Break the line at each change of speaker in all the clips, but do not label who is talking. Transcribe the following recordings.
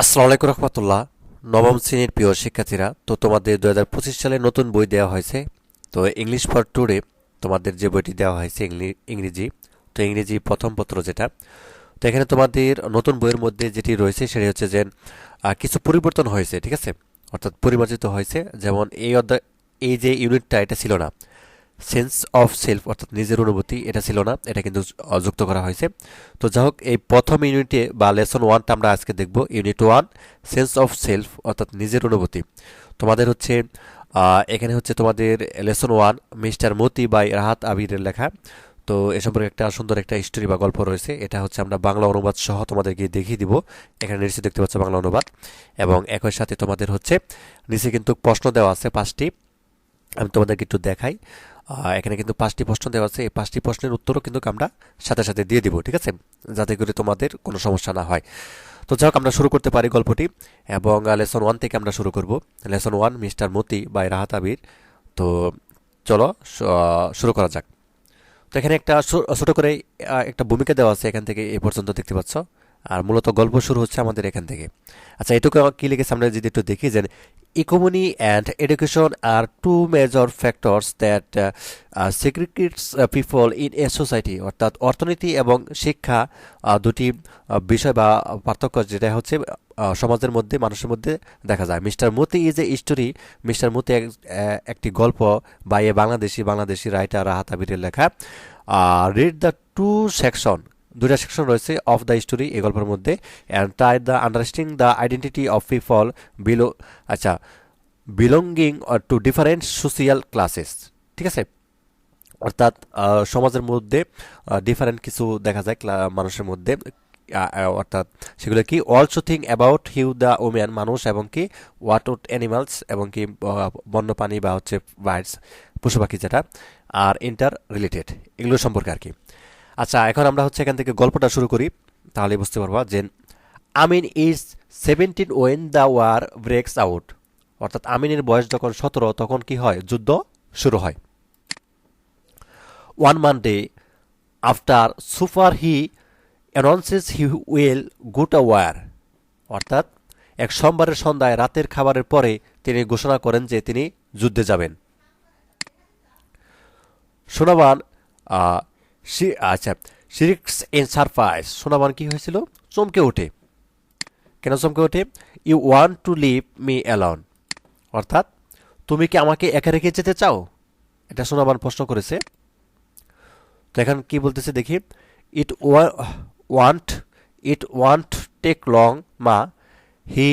আসসালামু আলাইকুম রহমতুল্লাহ। নবম শ্রেণির প্রিয় শিক্ষার্থীরা, তো তোমাদের দু হাজার পঁচিশ সালে নতুন বই দেওয়া হয়েছে। তো ইংলিশ ফর টুডে তোমাদের যে বইটি দেওয়া হয়েছে ইংরেজি, তো ইংরেজি প্রথম পত্র যেটা। তো এখানে তোমাদের নতুন বইয়ের মধ্যে যেটি রয়েছে সেটি হচ্ছে যে কিছু পরিবর্তন হয়েছে, ঠিক আছে? অর্থাৎ পরিমার্জিত হয়েছে। যেমন এই অধ্যায় এই যে ইউনিটটা এটা ছিল না। সেন্স অফ সেলফ অর্থাৎ নিজের অনুভূতি, এটা ছিল না, এটা কিন্তু যুক্ত করা হয়েছে। তো যাই হোক, এই প্রথম ইউনিটে বা লেসন ওয়ানটা আমরা আজকে দেখব, unit one sense of self অর্থাৎ নিজের অনুভূতি। তোমাদের হচ্ছে এখানে হচ্ছে তোমাদের lesson one mister Moti by Rahat আবিরের লেখা। তো এ সম্পর্কে একটা সুন্দর একটা স্টোরি বা গল্প রয়েছে, এটা হচ্ছে আমরা বাংলা অনুবাদ সহ তোমাদেরকে দেখিয়ে দিব। এখানে নিচে দেখতে পাচ্ছ বাংলা অনুবাদ। এবং একই সাথে তোমাদের হচ্ছে, নিচে কিন্তু প্রশ্ন দেওয়া আছে পাঁচটি। আমি তোমাদেরকে একটু দেখাই। এখানে কিন্তু পাঁচটি প্রশ্ন দেওয়া আছে। এই পাঁচটি প্রশ্নের উত্তরও কিন্তু আমরা সাথে সাথে দিয়ে দিব, ঠিক আছে? যাতে করে তোমাদের কোনো সমস্যা না হয়। তো যাই আমরা শুরু করতে পারি গল্পটি এবং লেসন ওয়ান থেকে আমরা শুরু করব। Lesson one mister Moti by Rahat Abir. তো চলো শুরু করা যাক। তো এখানে একটা ছোট করে একটা ভূমিকা দেওয়া আছে এখান থেকে, এ পর্যন্ত দেখতে পাচ্ছ। আর মূলত গল্প শুরু হচ্ছে আমাদের এখান থেকে। আচ্ছা এটুকু কী লিখেছে আমরা যদি একটু দেখি যে economy and education are two major factors that segregates people in a society অর্থাৎ অর্থনীতি এবং শিক্ষা দুটি বিষয় বা পার্থক্য যেটা হচ্ছে সমাজের মধ্যে, মানুষের মধ্যে দেখা যায়। Mister Moti is a story mister Moti একটি গল্প বা a Bangladeshi Bangladeshi writer Rahat আবিরের লেখা রিড দ্য টু সেকশন দুইটা সেকশন রয়েছে অফ দ্য স্টোরি এই গল্পের মধ্যে and try the understanding the identity of people below আচ্ছা belonging to different social classes ঠিক আছে? অর্থাৎ সমাজের মধ্যে ডিফারেন্ট কিছু দেখা যায় মানুষের মধ্যে অর্থাৎ সেগুলো কি? Also think about how the women মানুষ এবং কি? ওয়াট উড অ্যানিমালস এবং কি বন্যপ্রাণী বা হচ্ছে বার্ডস পশু পাখি যেটা আর ইন্টার রিলেটেড এগুলো সম্পর্কে আর কি। আচ্ছা এখন আমরা হচ্ছে এখান থেকে গল্পটা শুরু করি তাহলে বুঝতে পারবা যে Amin is seventeen when the war breaks out অর্থাৎ আমিনের বয়স যখন সতেরো, তখন কি হয়? যুদ্ধ শুরু হয়। One Monday after supper he announces he will go to war অর্থাৎ এক সোমবারের সন্ধ্যায়, রাতের খাবারের পরে তিনি ঘোষণা করেন যে তিনি যুদ্ধে যাবেন। সোনাবান আচ্ছা সিরিক্স ইন সারপ্রাইজ সোনাবান কি হয়েছিল? চমকে ওঠে। কেন চমকে ওঠে? You want to leave me alone অর্থাৎ, তুমি কি আমাকে একা রেখে যেতে চাও? এটা সোনাবান প্রশ্ন করেছে। তো এখন কি বলতেছে দেখি। It want it want take long ma he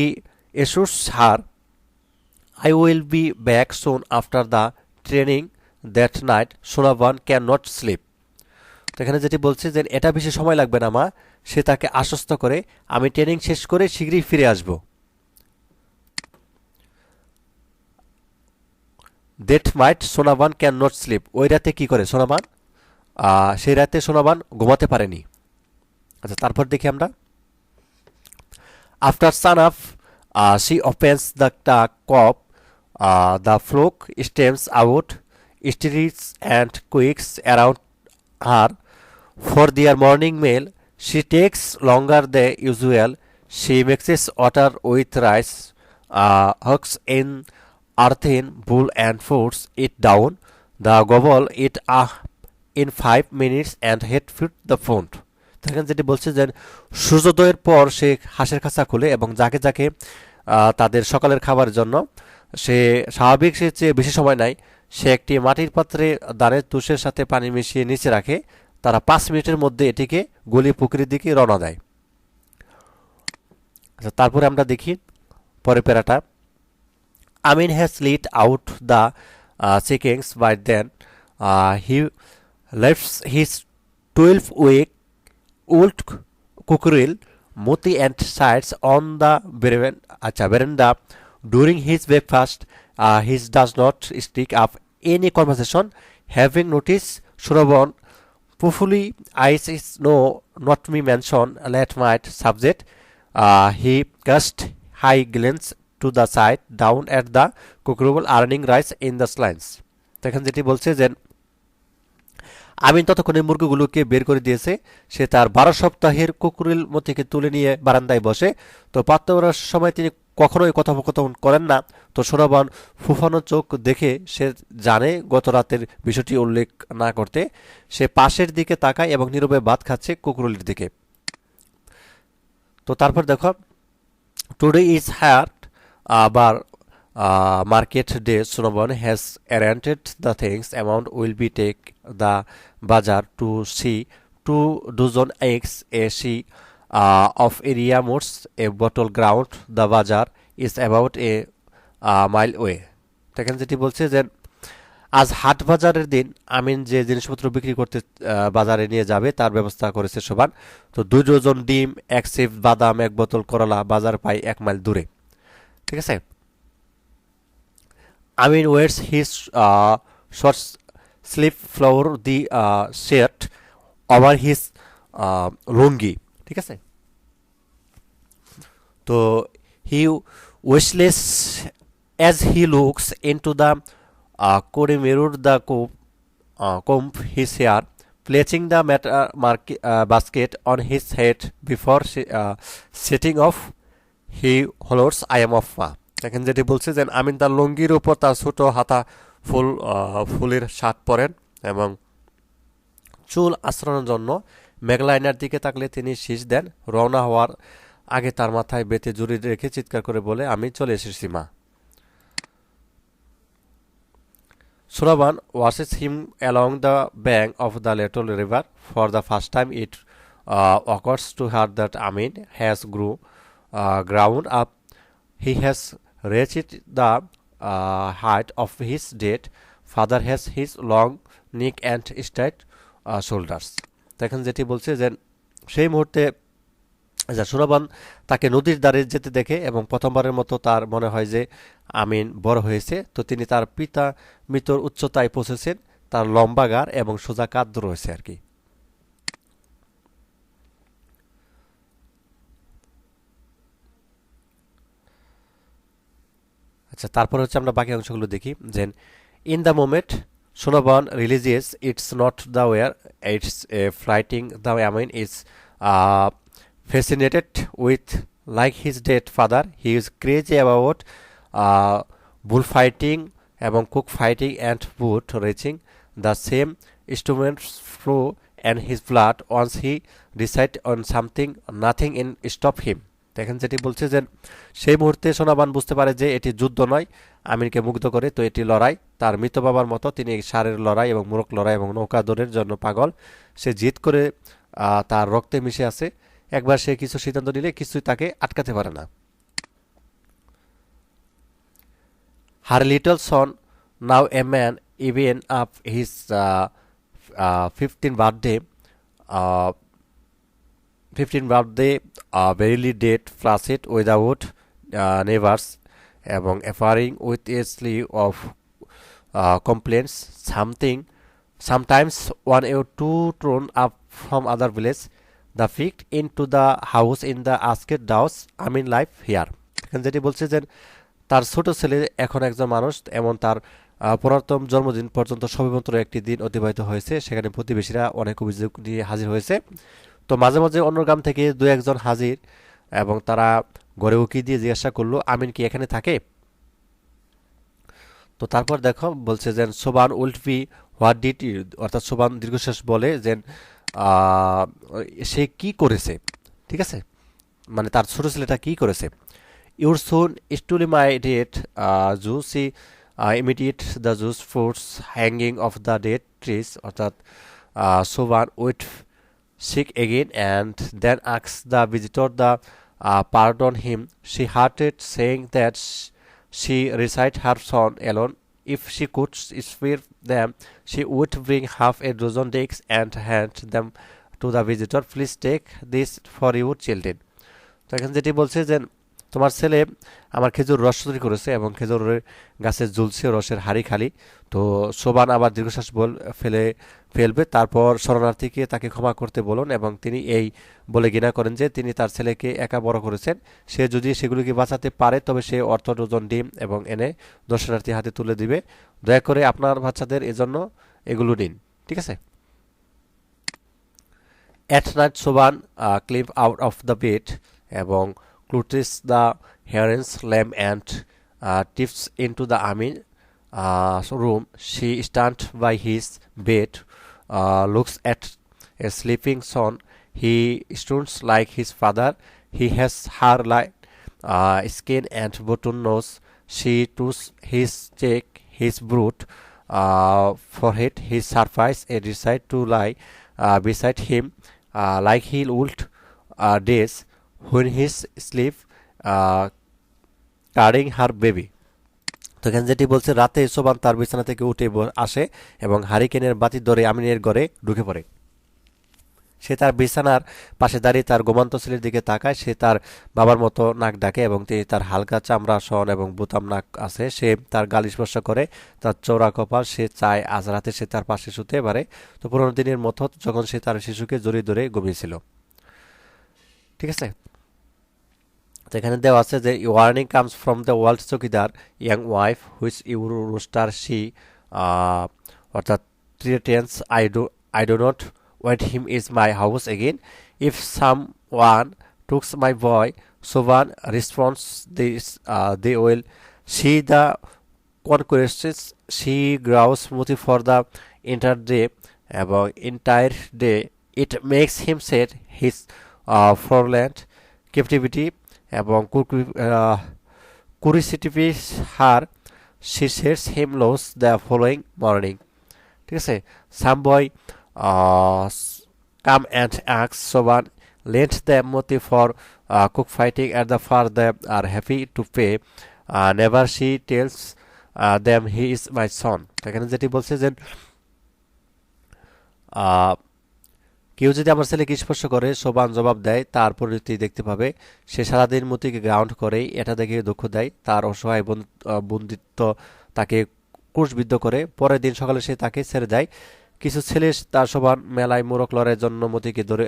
এসুস her I will be back soon after the training that night Sonabhan can not sleep এখানে যেটি বলছে যে, এটা বেশি সময় লাগবে না, মা। সে তাকে আশ্বস্ত করে, আমি ট্রেনিং শেষ করে শীঘ্রই ফিরে আসব। That might Sonabhan can not sleep ওই রাতে কি করে সোনাবান সেই রাতে সোনাবান ঘুমাতে পারেনি। আচ্ছা তারপর দেখি আমরা। After sunup she opens the টা coop the flock streams out stirs and quicks around her for their morning meal she takes longer the usual she mixes water with rice husks in earthen bowl and force it down the gobble it uh in five minutes and head fit the phone সেখানে যেটি বলছে যে, সূর্যোদয়ের পর সে হাঁসের খাঁচা খুলে এবং যাকে যাকে তাদের সকালের খাবারের জন্য, সে স্বাভাবিক সে চেয়ে বেশি সময় নাই, সে একটি মাটির পাত্রে দাঁড়ের তুষের সাথে পানি মিশিয়ে নিচে রাখে। তারা পাঁচ মিনিটের মধ্যে এটিকে গলি পুকুরের দিকে রওনা দেয়। আচ্ছা তারপরে আমরা দেখি পরে প্যারাটা। Amin has led out the chickens by then he lefts his twelve week old cockerel Moti and sides on the বেরেন আচ্ছা veranda during his breakfast his does not stick up any conversation, having notice, Surobon Pufuli eyes is no not me mention let might subject. Uh, he cast high glance to the side down at the cookerable earning rice in the slants. দেখেন যেটি বলছে যে আমিন ততক্ষণে মুরগিগুলোকে বের করে দিয়েছে সে তার বারো সপ্তাহের কুকুরের মতিকে তুলে নিয়ে বারান্দায় বসে তো পাত্তা সময় তিনি কখনোই কথোপকথন করেন না। তো সোনাবান ফুফানো চোখ দেখে সে জানে গত রাতের বিষয়টি উল্লেখ না করতে। সে পাশের দিকে তাকায় এবং নীরবে ভাত খাচ্ছে কুকুরলির দিকে। তো তারপর দেখো টুডে ইজ হ্যাট আবার market day Sonabon has arranged the things amount will be take the bazaar to see two dozen eggs a sea of area nuts a bottle ground the bazaar is about a mile way দেখেন যেটি বলছে যে, আজ হাট বাজারের দিন আমিন যে জিনিসপত্র বিক্রি করতে বাজারে নিয়ে যাবে, তার ব্যবস্থা করেছে সোবান। তো দুই ডজন ডিম, এক সেফ বাদাম, এক বোতল করলা, বাজার পাই এক মাইল দূরে। ঠিক আছে? Amin waits his short slip floor the shirt over his lungi. ঠিক আছে তো he whistles as he looks into the করে mirror the cope hair, placing the matter, market, uh, basket on his head before uh, setting off. He hollers, I am off মা দেখেন যেটি বলছে যে আমিন তার লুঙ্গির উপর তার ছোট হাতা ফুল ফুলের শার্ট পরেন এবং চুল আশ্রয়ের জন্য মেঘলাইনার দিকে তাকলে তিনি শীষ দেন। রওনা হওয়ার আগে তার মাথায় বেতে জুড়ি রেখে চিৎকার করে বলে, আমি চলে এসেছি, মা। Surabon washes him along the bank of the little river for the first time it occurs to her that Amin has grew ground up. He has reach it the heart of his dad. Father has his long neck and straight shoulders. দেখেন যেটি বলছে যে সেই মুহূর্তে আচ্ছা সুরাবান তাকে নদীর দ্বারে যেতে দেখে এবং প্রথমবারের মতো তার মনে হয় যে আমিন বড় হয়েছে। তো তিনি তার পিতা মৃতর উচ্চতায় পৌঁছেছেন, তার লম্বা গার এবং সোজা কাঁদ রয়েছে আর কি। আচ্ছা তারপর হচ্ছে আমরা বাকি অংশগুলো দেখি যে, in the moment Shonaban religious, it's not the war, it's a fighting the I mean it's fascinated with, like his dead father, he is crazy about bull fighting এবং cock fighting and boot reaching the same instrument flow and his blood, once he decide on something, nothing in stop him. দেখেন যেটি বলছে যে, সেই মুহূর্তে সোনাবান বুঝতে পারে যে এটি যুদ্ধ নয় আমিরকে মুগ্ধ করে, তো এটি লড়াই। তার মৃত বাবার মতো তিনি সারের লড়াই এবং মুরক লড়াই এবং নৌকা দৌড়ের জন্য পাগল। সে জিত করে তার রক্তে মিশে আছে। একবার সে কিছু সিদ্ধান্ত নিলে কিছুই তাকে আটকাতে পারে না। Her little son, now a man, even up his fifteen birthday fifteen birthday verily that flashed without nerves এবং offering with a sleeve of complaints something sometimes one you to thrown up from other village the fixed in to the house in the asked dowse I mean life here এখানে যেটি বলছে যে, তার ছোট ছেলে এখন একজন মানুষ, এমন তার পুরাতন জন্মদিন পর্যন্ত সবেমাত্র একটি দিন অতিবাহিত হয়েছে। সেখানে প্রতিবেশীরা অনেক অভিযোগ নিয়ে হাজির হয়েছে। তো মাঝে মাঝে অন্য গ্রাম থেকে দু একজন হাজির এবং তারা ঘরে উকি দিয়ে জিজ্ঞাসা করল, আমিন কি এখানে থাকে? তো তারপর দেখো বলছে যে সোবান উল্টবি হোয়াট ডিট অর্থাৎ সোবান দীর্ঘশ্বাস বলে যে সে কি করেছে? ঠিক আছে? মানে তার ছোট ছেলেটা কি করেছে? Your son স্টুলিমাইডেট juicy immediate the juice fruits hanging off the date trees অর্থাৎ Sobhan with sick again and then asks the visitor the pardon him. She hurted saying that She reside her son alone If she could spare them, she would bring half a dozen dates and hand them to the visitor. Please take this for your children. তো এখানে যেটি বলছে যে তোমার ছেলে আমার খেজুর রস তৈরি করেছে এবং খেজুরের গাছে ঝুলছে, রসের হাড়ি খালি। তো সোবান আবার দীর্ঘশ্বাস বল, ফেলে ফেলবে। তারপর শরণার্থীকে তাকে ক্ষমা করতে বলুন এবং তিনি এই বলে ঘৃণা করেন যে তিনি তার ছেলেকে একা বড় করেছেন। সে যদি সেগুলিকে বাঁচাতে পারে, তবে সে অর্থ ডজন ডিম এবং এনে দর্শনার্থী হাতে তুলে দিবে। দয়া করে আপনার বাচ্চাদের এজন্য এগুলো নিন, ঠিক আছে? At night Sobhan clip out of the bed এবং gluteus the herons, lamb, and uh, tips into the army uh, room. She stands by his bed, uh, looks at a sleeping son. He stools like his father. He has hair like uh, skin and button nose. She touches his cheek, his brute uh, forehead, He surface, and decides to lie uh, beside him uh, like he would uh, days his sleep uh, carrying her baby. তো এখানে যেটি বলছে রাতে সোবান তার বিছানা থেকে উঠে আসে এবং হারিকেনের বাতির দরে আমিনের ঘরে ঢুকে পড়ে। সে তার বিছানার পাশে দাঁড়িয়ে তার গোমান্ত ছেলের দিকে তাকায়। সে তার বাবার মতো নাক ডাকে এবং তিনি তার হালকা চামড়া সন এবং বোতাম নাক আছে। সে তার গাল স্পর্শ করে তার চৌড়া কপাল সে চায় আজ রাতে সে তার পাশে শুতে পারে। তো পুরোনো দিনের মতো যখন সে তার শিশুকে জড়িয়ে ধরে ঘুমিয়েছিল। ঠিক আছে? তো এখানে দেওয়া আছে যে warning comes from the world chowkidar young wife which you rooster see অর্থাৎ threatens I do I do not want him is my house again. If someone took my boy, someone responds this, uh, they will see the conquests. She grows muti for the entire day, about entire day. It makes him set his uh, foreland captivity এবং her she sets him loose the following morning ঠিক আছে সাম বয় uh, come and ask someone lent them motive for uh, cockfighting and the father are happy to pay uh, never she tells uh, them he is my son এখানে যেটি বলছে যে কেউ যদি আমার ছেলেকে স্পর্শ করে, সোবান জবাব দেয়, তার পরিণতি দেখতে পাবে। সে সারাদিন মতিকে গ্রাউন্ড করে, এটা দেখে দুঃখ দেয়। তার অসহায় বন্দিত্ব তাকে ক্রুশবিদ্ধ করে। পরের দিন সকালে সে তাকে ছেড়ে দেয়। কিছু ছেলে তার সবার মেলায় মোরক লড়াইয়ের জন্য মতিকে ধরে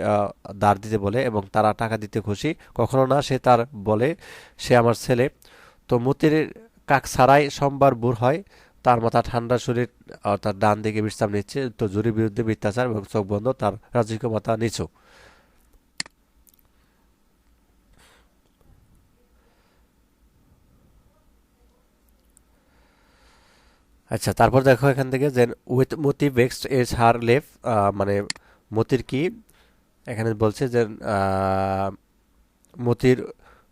দাঁড় দিতে বলে এবং তারা টাকা দিতে খুশি। কখনো না, সে তার বলে, সে আমার ছেলে। তো মতির কাক ছাড়াই সোমবার বুর হয়। তার মাথা ঠান্ডা শরীর তার ডান দিকে বিশ্রাম নিচ্ছে। তো জুরির বিরুদ্ধে মিথ্যাচার এবং চোখ বন্ধ, তার রাজকীয় মাথা নিচু। আচ্ছা তারপর দেখো এখান থেকে যে with Moti vexed as her left মানে মতির কি? এখানে বলছে যে মতির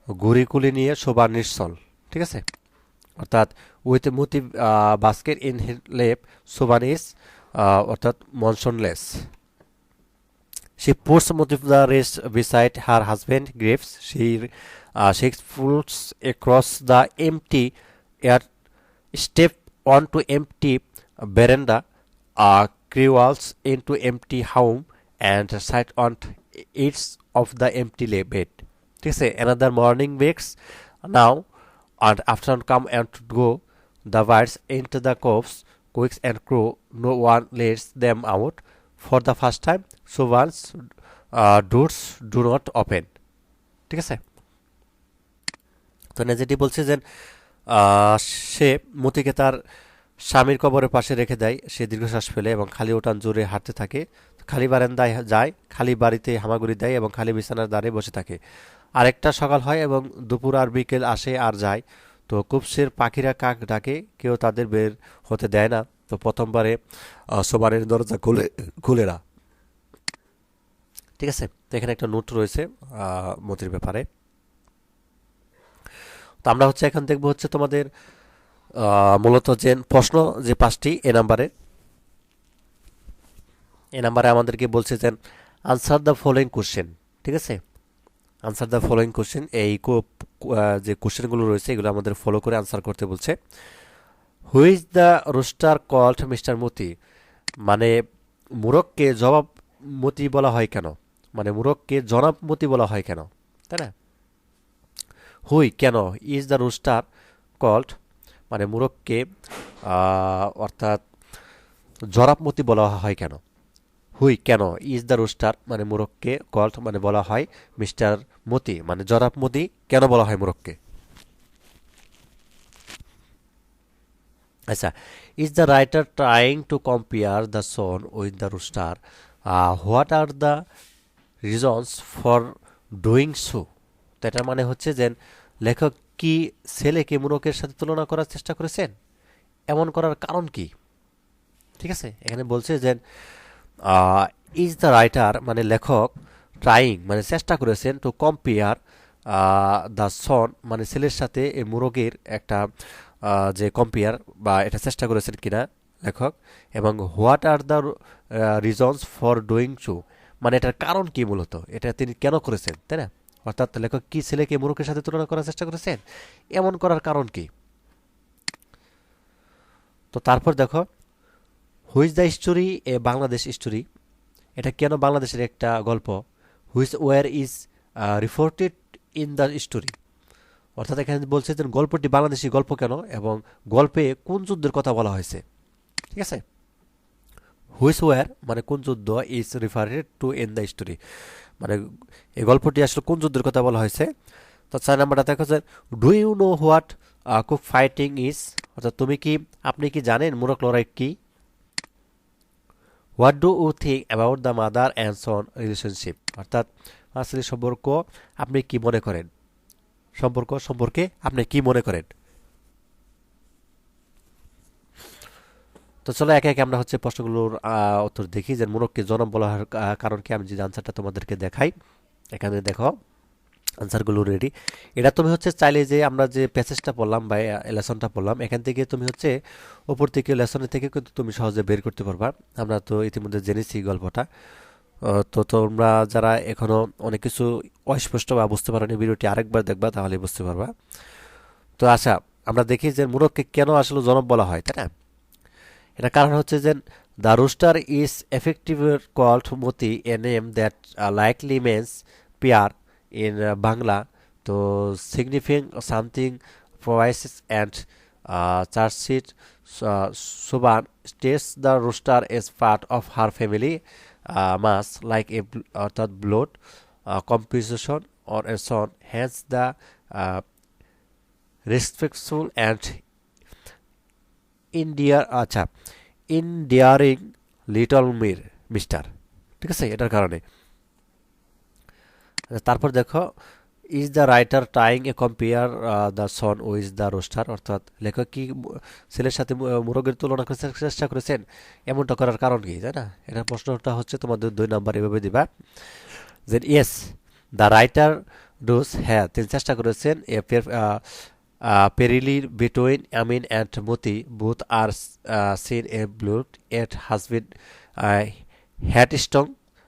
ঘুড়িকুলি নিয়ে শোভা নিশ্চল, ঠিক আছে? অর্থাৎ উইথ মতি বাস্কেট ইন লেপ শোভান ইস অর্থাৎ মনসনলেস She puts motive the rest beside her husband graves. She uh, she pulls across the empty air step onto empty veranda, uh, crawls into empty home and sat on its of the empty bed. ঠিক আছে another morning wakes now and afternoon come and go the birds into the coves quakes and crow no one lets them out for the first time so once uh, doors do not open ঠিক আছে তো যেটি বলছে যে সে মতিকে তার স্বামীর কবরের পাশে রেখে দেয় সে দীর্ঘশ্বাস ফেলে এবং খালি উঠান জোরে হাঁটতে থাকে খালি বারান্দায় যায় খালি বাড়িতে হামাগুড়ি দেয় এবং খালি বিছানার দ্বারে বসে থাকে আরেকটা সকাল হয় এবং দুপুর আর বিকেল আসে আর যায়। তো কুপসের পাখিরা কাক ডাকে, কেউ তাদের বের হতে দেয় না। তো প্রথমবারে সোবারের দরজা খুলে খুলে না। ঠিক আছে? তো এখানে একটা নোট রয়েছে মতির ব্যাপারে। তো আমরা হচ্ছে এখন দেখব হচ্ছে তোমাদের মূলত যে প্রশ্ন যে পাঁচটি, এ নাম্বারে। এ নাম্বারে আমাদেরকে বলছে যে আনসার দ্য ফলোয়িং কোশ্চেন ঠিক আছে? আনসার দ্য ফলোয়িং কোশ্চেন এই যে কোশ্চেনগুলো রয়েছে, এগুলো আমাদের ফলো করে আনসার করতে বলছে। Who's the rooster called mister Moti মানে মুরককে জবাব মতি বলা হয় কেন? মানে মুরককে জনাব মতি বলা হয় কেন? তাই না? হুই কেন? ইজ দ্য রোস্টার কল্ড মানে মুরককে অর্থাৎ জরাবমতি বলা হয় কেন? হুই কেন? ইজ দ্য রোস্টার মানে মুরককে কল্ট মানে বলা হয় মিস্টার মতি মানে জরাবমতি কেন বলা হয় মুরককে? আচ্ছা is the writer trying to compare the son with the rooster? What are the reasons for doing so? তো এটার মানে হচ্ছে যে লেখক কি ছেলেকে মুরকের সাথে তুলনা করার চেষ্টা করেছেন? এমন করার কারণ কি? ঠিক আছে? এখানে বলছে যে ইজ দ্য রাইটার মানে লেখক ট্রাইং মানে চেষ্টা করেছেন টু কম্পেয়ার দ্য সন মানে ছেলের সাথে এই মুরগের একটা যে কম্পেয়ার বা এটা চেষ্টা করেছেন কিনা লেখক, এবং what are the reasons for doing so মানে এটার কারণ কি মূলত? এটা তিনি কেন করেছেন, তাই না? অর্থাৎ লেখক কি ছেলেকে মুরুখের সাথে তুলনা করার চেষ্টা করেছেন? এমন করার কারণ কি? তো তারপর দেখো who's the story a Bangladesh story এটা কেন বাংলাদেশের একটা গল্প? Which war is reported in the story অর্থাৎ এখানে বলছে যে গল্পটি বাংলাদেশি গল্প কেন এবং গল্পে কোন যুদ্ধের কথা বলা হয়েছে? ঠিক আছে? হুইস ওয়ার মানে কোন যুদ্ধ is referred to in the story মানে এই গল্পটি আসলে কোন যুদ্ধের কথা বলা হয়েছে? তো চার নাম্বারটা দেখা যায় do you know what cock fighting is অর্থাৎ তুমি কি, আপনি কি জানেন মুরক্লোরাইড কি? What do you think about the mother and son relationship অর্থাৎ মা স্ত্রী সম্পর্ক আপনি কি মনে করেন? সম্পর্ক সম্পর্কে আপনি কি মনে করেন? তো চলো একে একে আমরা হচ্ছে প্রশ্নগুলোর উত্তর দেখি। যে মোরককে জনম বলা কারণ কি? আমি যে আনসারটা তোমাদেরকে দেখাই। এখানে দেখো আনসারগুলো রেডি এটা তুমি হচ্ছে চাইলে যে আমরা যে প্যাসেজটা পড়লাম বা লেসনটা পড়লাম, এখান থেকে তুমি হচ্ছে ওপর থেকে লেসনের থেকে কিন্তু তুমি সহজে বের করতে পারবা। আমরা তো ইতিমধ্যে জেনেছি গল্পটা। তো তোমরা যারা এখনও অনেক কিছু অস্পষ্ট বা বুঝতে পারোনি, ভিডিওটি আরেকবার দেখবা তাহলে বুঝতে পারবা। তো আচ্ছা আমরা দেখি যে মুরককে কেন আসলে জনম বলা হয়, তাই না? এটা কারণ হচ্ছে যে the rooster is effective called Moti a name that likely means pair in Bangla তো signifying something precious and cherished Subhan states the rooster is part of her family much like a অর্থাৎ blood competition or a son has the respectful and ইন্ডিয়ার আচ্ছা ইন্ডিয়ারিং little Mir mister ঠিক আছে এটার কারণে তারপর দেখো is the writer trying a compare the son with the rooster অর্থাৎ লেখক কি ছেলের সাথে মুরগের তুলনা করতে চেষ্টা করেছেন? এমনটা করার কারণ কি তাই না? এটার প্রশ্নটা হচ্ছে তোমাদের দুই নাম্বার এভাবে দিবা। যে ইয়েস দ্য রাইটার ডোজ হ্যাঁ তিনি চেষ্টা করেছেন এ Uh, between between and and both are seen uh, seen at blood. That has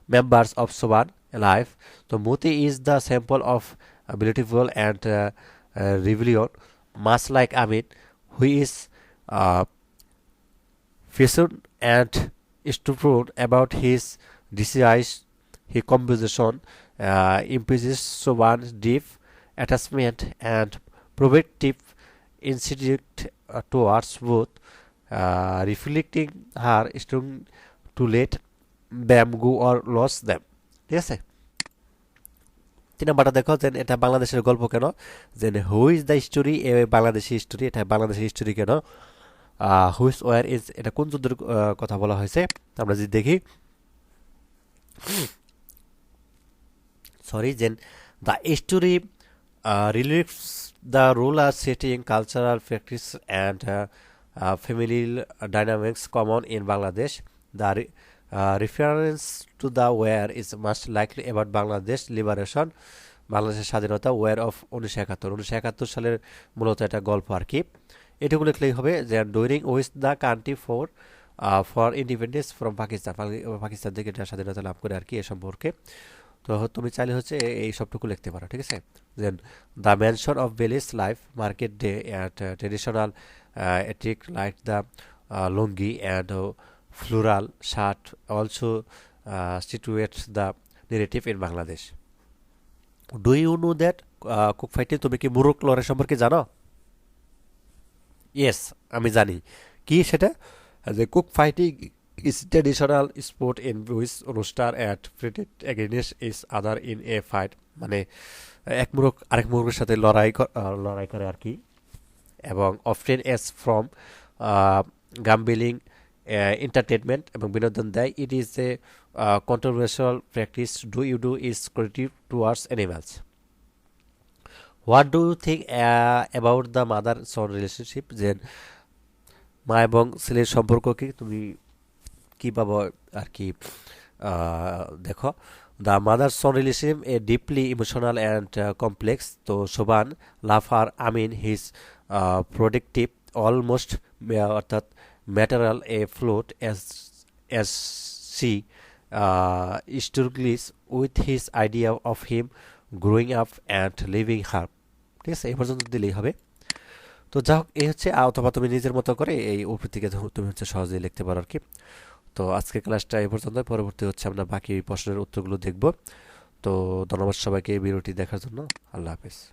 members of headstone life. So Moti is the sample of uh, beautiful and uh, uh, rebellion, much like Amin, who is uh, and stubborn about his disease. His composition uh, imposes Soban's deep attachment and provocative instinct uh, towards both, uh, reflecting her strong to let them go or lose them ঠিক আছে? তিন নাম্বারটা দেখো যে এটা বাংলাদেশের গল্প কেন? যে who is the story a Bangladeshi story এটা বাংলাদেশের স্টোরি কেন? হুইস ওয়ার ইজ এটা কোন যুদ্ধের কথা বলা হয়েছে? আমরা যদি দেখি। সরি যেন the story reliefs setting cultural practice and uh, uh, family dynamics common in Bangladesh. The reference to the where is much likely about Bangladesh liberation, বাংলাদেশের স্বাধীনতা ওয়ার অফ উনিশশো একাত্তর। উনিশশো একাত্তর সালের মূলত একটা গল্প আর কি। এটুকু লিখলেই হবে যে during with the country for for independence from Pakistan Pakistan থেকে এটা স্বাধীনতা লাভ করে আর কি এ সম্পর্কে। তো তুমি চাইলে হচ্ছে এই সবটুকু লিখতে পারো, ঠিক আছে? Then the mention of বেলিস life market day and traditional ethnic like the lungi and floral shirt also situate the negative in Bangladesh do you know that cock fighting তুমি কি মুরুক লড়াই সম্পর্কে জানো? ইয়েস আমি জানি। কি সেটা? যে cock fighting is traditional sport in which rooster at pitted against each other in a fight মানে এক মুরগ আরেক মুরগের সাথে লড়াই লড়াই করে আর কি। এবং often as from gambling entertainment এবং বিনোদন দেয় it is a controversial practice. Do you do is cruelty towards animals? What do you think about the mother son relationship যে মা এবং ছেলের সম্পর্ককে তুমি কী পাবো আর কি? আহ, দেখো the mother son relationship a deeply emotional and complex তো love are Amin his productive almost অর্থাৎ maternal a float as as she struggles with his idea of him growing up and leaving her. ঠিক আছে, এই পর্যন্ত দিলেই হবে। তো যা হোক, এই হচ্ছে অথবা তুমি নিজের মতো করে এই ধ- তুমি হচ্ছে সহজেই লিখতে পারো আর কি। তো আজকের ক্লাসটা এই পর্যন্ত পরবর্তী হচ্ছে আমরা বাকি প্রশ্নের উত্তরগুলো দেখব। তো ধন্যবাদ সবাইকে এই ভিডিওটি দেখার জন্য। আল্লাহ হাফেজ।